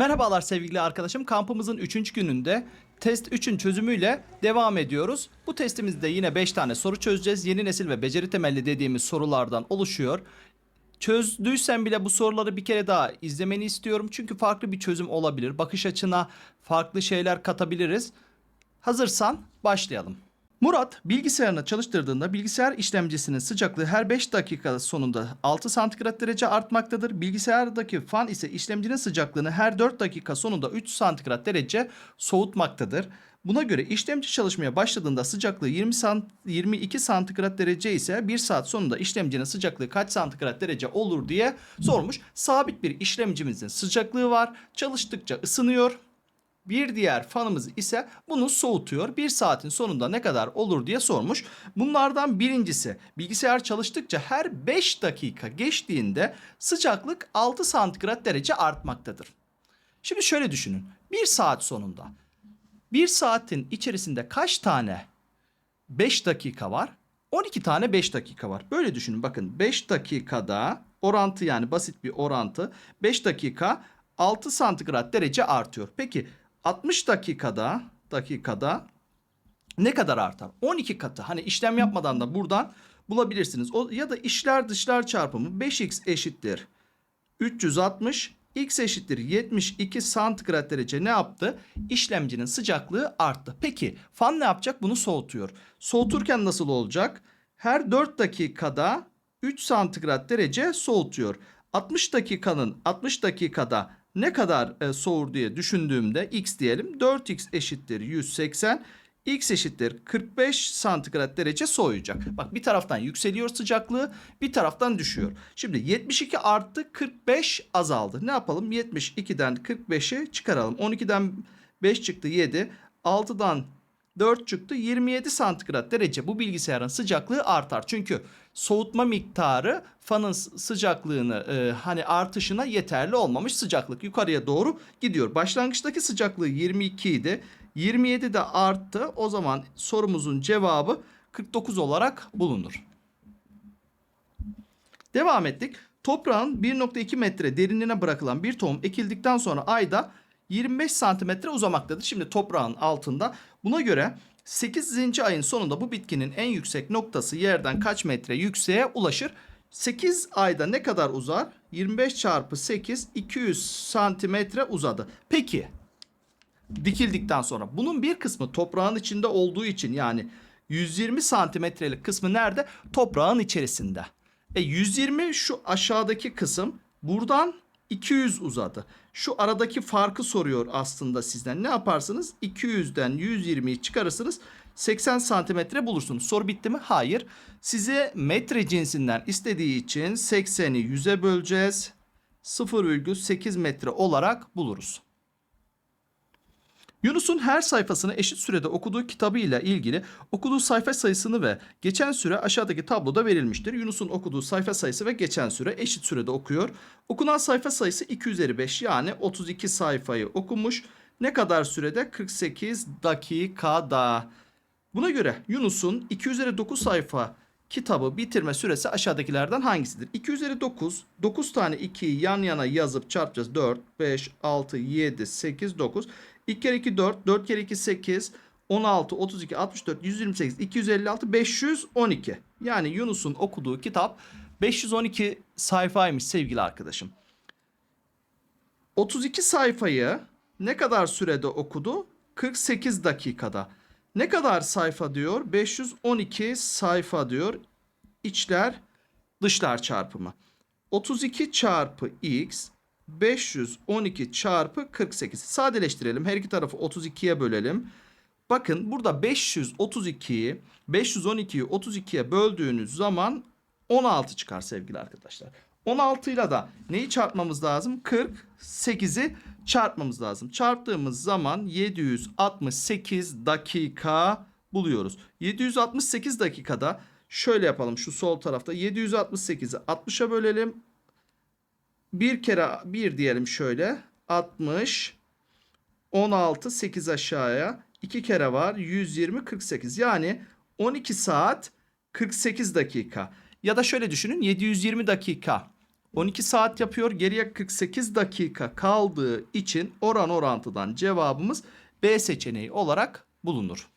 Merhabalar sevgili arkadaşım. Kampımızın 3. gününde test 3'ün çözümüyle devam ediyoruz. Bu testimizde yine 5 tane soru çözeceğiz. Yeni nesil ve beceri temelli dediğimiz sorulardan oluşuyor. Çözdüysen bile bu soruları bir kere daha izlemeni istiyorum. Çünkü farklı bir çözüm olabilir. Bakış açına farklı şeyler katabiliriz. Hazırsan başlayalım. Murat bilgisayarını çalıştırdığında bilgisayar işlemcisinin sıcaklığı her 5 dakika sonunda 6 santigrat derece artmaktadır. Bilgisayardaki fan ise işlemcinin sıcaklığını her 4 dakika sonunda 3 santigrat derece soğutmaktadır. Buna göre işlemci çalışmaya başladığında sıcaklığı 20 sant 22 santigrat derece ise 1 saat sonunda işlemcinin sıcaklığı kaç santigrat derece olur diye sormuş. Sabit bir işlemcimizin sıcaklığı var. Çalıştıkça ısınıyor. Bir diğer fanımız ise bunu soğutuyor. Bir saatin sonunda ne kadar olur diye sormuş. Bunlardan birincisi bilgisayar çalıştıkça her 5 dakika geçtiğinde sıcaklık 6 santigrat derece artmaktadır. Şimdi şöyle düşünün. Bir saat sonunda bir saatin içerisinde kaç tane 5 dakika var? 12 tane 5 dakika var. Böyle düşünün bakın 5 dakikada orantı yani basit bir orantı 5 dakika 6 santigrat derece artıyor. Peki 60 dakikada dakikada ne kadar artar? 12 katı. Hani işlem yapmadan da buradan bulabilirsiniz. O, ya da işler dışlar çarpımı 5x eşittir 360 x eşittir 72 santigrat derece ne yaptı? İşlemcinin sıcaklığı arttı. Peki fan ne yapacak? Bunu soğutuyor. Soğuturken nasıl olacak? Her 4 dakikada 3 santigrat derece soğutuyor. 60 dakikanın 60 dakikada ne kadar e, soğur diye düşündüğümde x diyelim 4x eşittir 180 x eşittir 45 santigrat derece soğuyacak. Bak bir taraftan yükseliyor sıcaklığı bir taraftan düşüyor. Şimdi 72 arttı 45 azaldı. Ne yapalım 72'den 45'e çıkaralım. 12'den 5 çıktı 7 6'dan 4 çıktı 27 santigrat derece bu bilgisayarın sıcaklığı artar. Çünkü soğutma miktarı fanın sı- sıcaklığını e, hani artışına yeterli olmamış sıcaklık yukarıya doğru gidiyor. Başlangıçtaki sıcaklığı 22 idi. 27 de arttı. O zaman sorumuzun cevabı 49 olarak bulunur. Devam ettik. Toprağın 1.2 metre derinliğine bırakılan bir tohum ekildikten sonra ayda 25 santimetre uzamaktadır. Şimdi toprağın altında. Buna göre 8. ayın sonunda bu bitkinin en yüksek noktası yerden kaç metre yükseğe ulaşır? 8 ayda ne kadar uzar? 25 çarpı 8 200 santimetre uzadı. Peki dikildikten sonra bunun bir kısmı toprağın içinde olduğu için yani 120 santimetrelik kısmı nerede? Toprağın içerisinde. E 120 şu aşağıdaki kısım buradan 200 uzadı. Şu aradaki farkı soruyor aslında sizden. Ne yaparsınız? 200'den 120'yi çıkarırsınız. 80 santimetre bulursunuz. Soru bitti mi? Hayır. Size metre cinsinden istediği için 80'i 100'e böleceğiz. 0,8 metre olarak buluruz. Yunus'un her sayfasını eşit sürede okuduğu kitabıyla ilgili okuduğu sayfa sayısını ve geçen süre aşağıdaki tabloda verilmiştir. Yunus'un okuduğu sayfa sayısı ve geçen süre eşit sürede okuyor. Okunan sayfa sayısı 2 üzeri 5 yani 32 sayfayı okumuş. Ne kadar sürede? 48 dakikada. Buna göre Yunus'un 2 üzeri 9 sayfa kitabı bitirme süresi aşağıdakilerden hangisidir? 2 üzeri 9, 9 tane 2'yi yan yana yazıp çarpacağız. 4, 5, 6, 7, 8, 9. 2 kere 2 4, 4 kere 2 8, 16, 32, 64, 128, 256, 512. Yani Yunus'un okuduğu kitap 512 sayfaymış sevgili arkadaşım. 32 sayfayı ne kadar sürede okudu? 48 dakikada. Ne kadar sayfa diyor? 512 sayfa diyor. İçler dışlar çarpımı. 32 çarpı x 512 çarpı 48. Sadeleştirelim. Her iki tarafı 32'ye bölelim. Bakın burada 532'yi 512'yi 32'ye böldüğünüz zaman 16 çıkar sevgili arkadaşlar. 16 ile da neyi çarpmamız lazım? 48'i çarpmamız lazım. Çarptığımız zaman 768 dakika buluyoruz. 768 dakikada şöyle yapalım şu sol tarafta 768'i 60'a bölelim. Bir kere bir diyelim şöyle 60 16 8 aşağıya 2 kere var 120 48 yani 12 saat 48 dakika ya da şöyle düşünün 720 dakika 12 saat yapıyor. Geriye 48 dakika kaldığı için oran orantıdan cevabımız B seçeneği olarak bulunur.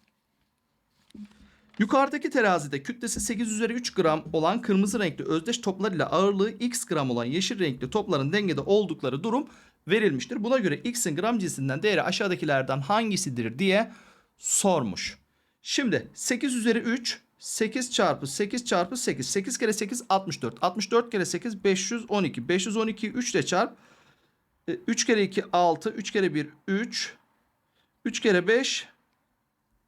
Yukarıdaki terazide kütlesi 8 üzeri 3 gram olan kırmızı renkli özdeş toplar ile ağırlığı x gram olan yeşil renkli topların dengede oldukları durum verilmiştir. Buna göre x'in gram cinsinden değeri aşağıdakilerden hangisidir diye sormuş. Şimdi 8 üzeri 3 8 çarpı 8 çarpı 8 8 kere 8 64 64 kere 8 512 512 3 ile çarp 3 kere 2 6 3 kere 1 3 3 kere 5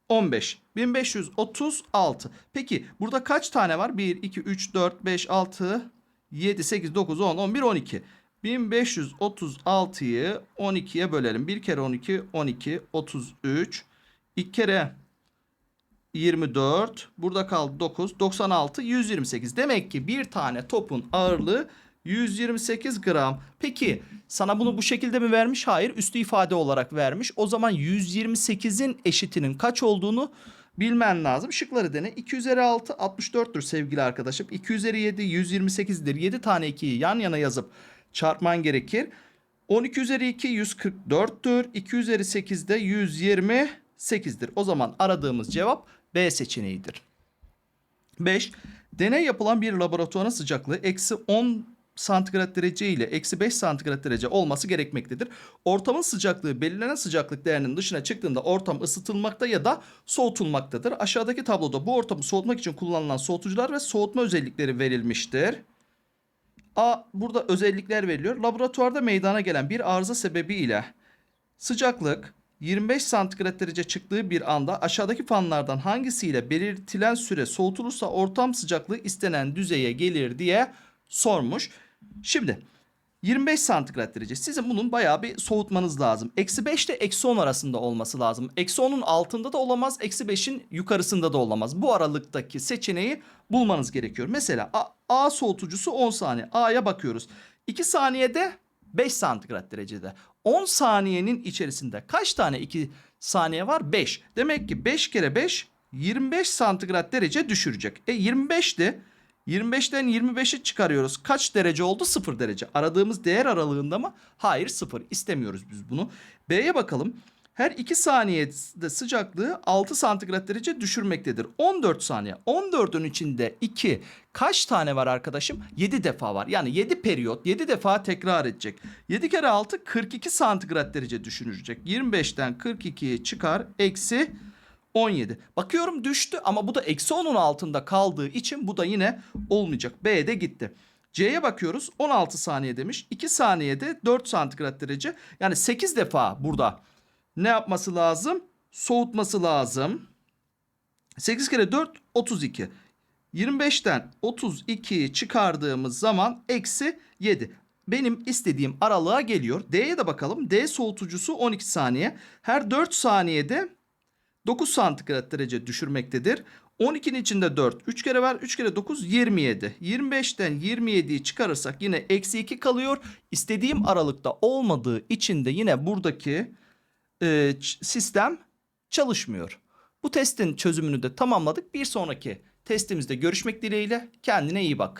15. 1536. Peki burada kaç tane var? 1, 2, 3, 4, 5, 6, 7, 8, 9, 10, 11, 12. 1536'yı 12'ye bölelim. 1 kere 12, 12, 33. 2 kere 24. Burada kaldı 9, 96, 128. Demek ki bir tane topun ağırlığı 128 gram. Peki sana bunu bu şekilde mi vermiş? Hayır üstü ifade olarak vermiş. O zaman 128'in eşitinin kaç olduğunu bilmen lazım. Şıkları dene. 2 üzeri 6 64'tür sevgili arkadaşım. 2 üzeri 7 128'dir. 7 tane 2'yi yan yana yazıp çarpman gerekir. 12 üzeri 2 144'tür. 2 üzeri 8 de 128'dir. O zaman aradığımız cevap B seçeneğidir. 5. Deney yapılan bir laboratuvarın sıcaklığı eksi 10 santigrat derece ile eksi 5 santigrat derece olması gerekmektedir. Ortamın sıcaklığı belirlenen sıcaklık değerinin dışına çıktığında ortam ısıtılmakta ya da soğutulmaktadır. Aşağıdaki tabloda bu ortamı soğutmak için kullanılan soğutucular ve soğutma özellikleri verilmiştir. A burada özellikler veriliyor. Laboratuvarda meydana gelen bir arıza sebebiyle sıcaklık 25 santigrat derece çıktığı bir anda aşağıdaki fanlardan hangisiyle belirtilen süre soğutulursa ortam sıcaklığı istenen düzeye gelir diye sormuş. Şimdi 25 santigrat derece. Sizin bunun bayağı bir soğutmanız lazım. Eksi 5 ile eksi 10 arasında olması lazım. Eksi 10'un altında da olamaz. Eksi 5'in yukarısında da olamaz. Bu aralıktaki seçeneği bulmanız gerekiyor. Mesela A, A soğutucusu 10 saniye. A'ya bakıyoruz. 2 saniyede 5 santigrat derecede. 10 saniyenin içerisinde kaç tane 2 saniye var? 5. Demek ki 5 kere 5 25 santigrat derece düşürecek. E 25'ti. 25'ten 25'i çıkarıyoruz. Kaç derece oldu? 0 derece. Aradığımız değer aralığında mı? Hayır 0. İstemiyoruz biz bunu. B'ye bakalım. Her 2 saniyede sıcaklığı 6 santigrat derece düşürmektedir. 14 saniye. 14'ün içinde 2 kaç tane var arkadaşım? 7 defa var. Yani 7 periyot 7 defa tekrar edecek. 7 kere 6 42 santigrat derece düşürecek. 25'ten 42'yi çıkar. Eksi 17. Bakıyorum düştü ama bu da eksi 10'un altında kaldığı için bu da yine olmayacak. B'de gitti. C'ye bakıyoruz 16 saniye demiş. 2 saniyede 4 santigrat derece. Yani 8 defa burada ne yapması lazım? Soğutması lazım. 8 kere 4 32. 25'ten 32'yi çıkardığımız zaman eksi 7. Benim istediğim aralığa geliyor. D'ye de bakalım. D soğutucusu 12 saniye. Her 4 saniyede 9 santigrat derece düşürmektedir. 12'nin içinde 4. 3 kere var. 3 kere 9 27. 25'ten 27'yi çıkarırsak yine eksi 2 kalıyor. İstediğim aralıkta olmadığı için de yine buradaki e, sistem çalışmıyor. Bu testin çözümünü de tamamladık. Bir sonraki testimizde görüşmek dileğiyle. Kendine iyi bak.